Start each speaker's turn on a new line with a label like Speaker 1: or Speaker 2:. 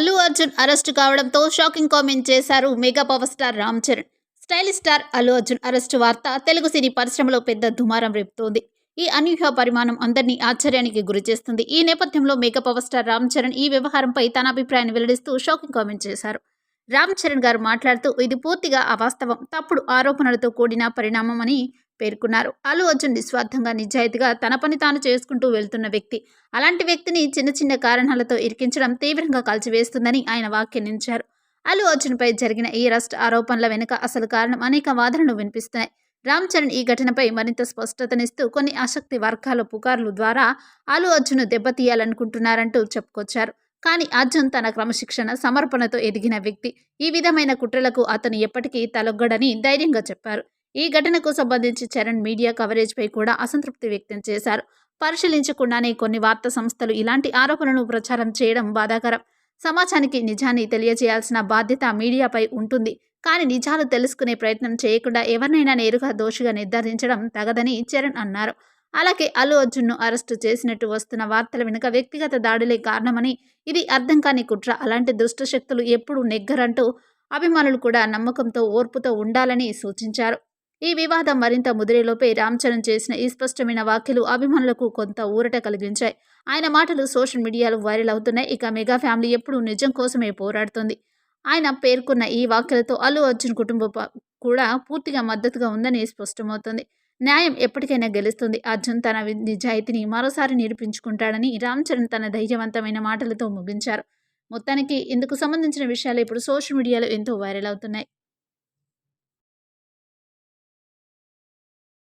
Speaker 1: Allu Arjun arrest కావడంతో shocking comment చేశారు mega power star Ram Charan. Stylish star Allu Arjun arrest వార్త తెలుగు సినీ పరిశ్రమలో పెద్ద దుమారం రేపుతోంది. ఈ అనూహ్య పరిమాణం అందరినీ ఆశ్చర్యానికి గురిచేస్తుంది ఈ నేపథ్యంలో mega power star Ram Charan ఈ వ్యవహారంపై తన అభిప్రాయాన్ని వెల్లడిస్తూ షాకింగ్ కామెంట్ చేశారు. రామ్ చరణ్ గారు మాట్లాడుతూ ఇది పూర్తిగా అవాస్తవం. తప్పుడు ఆరోపణలతో కూడిన పరిణామం అని పేర్కొన్నారు. అల్లు అర్జున్ నిస్వార్థంగా నిజాయితీగా తన పని తాను చేసుకుంటూ వెళ్తున్న వ్యక్తి. అలాంటి వ్యక్తిని చిన్న చిన్న కారణాలతో ఇరికించడం తీవ్రంగా కాల్చివేస్తుందని ఆయన వ్యాఖ్యానించారు. అల్లు అర్జున్పై జరిగిన ఈ అరెస్ట్ ఆరోపణల వెనుక అసలు కారణం అనేక వాదనలు వినిపిస్తున్నాయి. రామ్ చరణ్ ఈ ఘటనపై మరింత స్పష్టతనిస్తూ కొన్ని ఆసక్తి వర్గాల పుకార్లు ద్వారా అల్లు అర్జున్ దెబ్బతీయాలనుకుంటున్నారంటూ చెప్పుకొచ్చారు. కానీ అర్జున్ తన క్రమశిక్షణ సమర్పణతో ఎదిగిన వ్యక్తి. ఈ విధమైన కుట్రలకు అతను ఎప్పటికీ తలొగ్గడని ధైర్యంగా చెప్పారు. ఈ ఘటనకు సంబంధించి చరణ్ మీడియా కవరేజ్పై కూడా అసంతృప్తి వ్యక్తం చేశారు. పరిశీలించకుండానే కొన్ని వార్తా సంస్థలు ఇలాంటి ఆరోపణలను ప్రచారం చేయడం బాధాకరం. సమాజానికి నిజాన్ని తెలియజేయాల్సిన బాధ్యత మీడియాపై ఉంటుంది. కానీ నిజాలు తెలుసుకునే ప్రయత్నం చేయకుండా ఎవరినైనా నేరుగా దోషిగా నిర్ధారించడం తగదని చరణ్ అన్నారు. అలాగే అల్లు అర్జున్ను అరెస్టు చేసినట్టు వస్తున్న వార్తల వెనుక వ్యక్తిగత దాడులే కారణమని ఇది అర్థం కాని కుట్ర. అలాంటి దుష్టశక్తులు ఎప్పుడూ నెగ్గరంటూ అభిమానులు కూడా నమ్మకంతో ఓర్పుతో ఉండాలని సూచించారు. ఈ వివాదం మరింత ముదిరేలోపే రామ్ చరణ్ చేసిన ఈ స్పష్టమైన వ్యాఖ్యలు అభిమానులకు కొంత ఊరట కలిగించాయి. ఆయన మాటలు సోషల్ మీడియాలో వైరల్ అవుతున్నాయి. ఇక మెగా ఫ్యామిలీ ఎప్పుడూ నిజం కోసమే పోరాడుతుంది. ఆయన పేర్కొన్న ఈ వ్యాఖ్యలతో అల్లు అర్జున్ కుటుంబం కూడా పూర్తిగా మద్దతుగా ఉందని స్పష్టమవుతుంది. న్యాయం ఎప్పటికైనా గెలుస్తుంది. అర్జున్ తన నిజాయితీని మరోసారి నిరూపించుకుంటాడని రామ్ చరణ్ తన ధైర్యవంతమైన మాటలతో ముగించారు. మొత్తానికి ఇందుకు సంబంధించిన విషయాలు ఇప్పుడు సోషల్ మీడియాలో ఎంతో వైరల్ అవుతున్నాయి.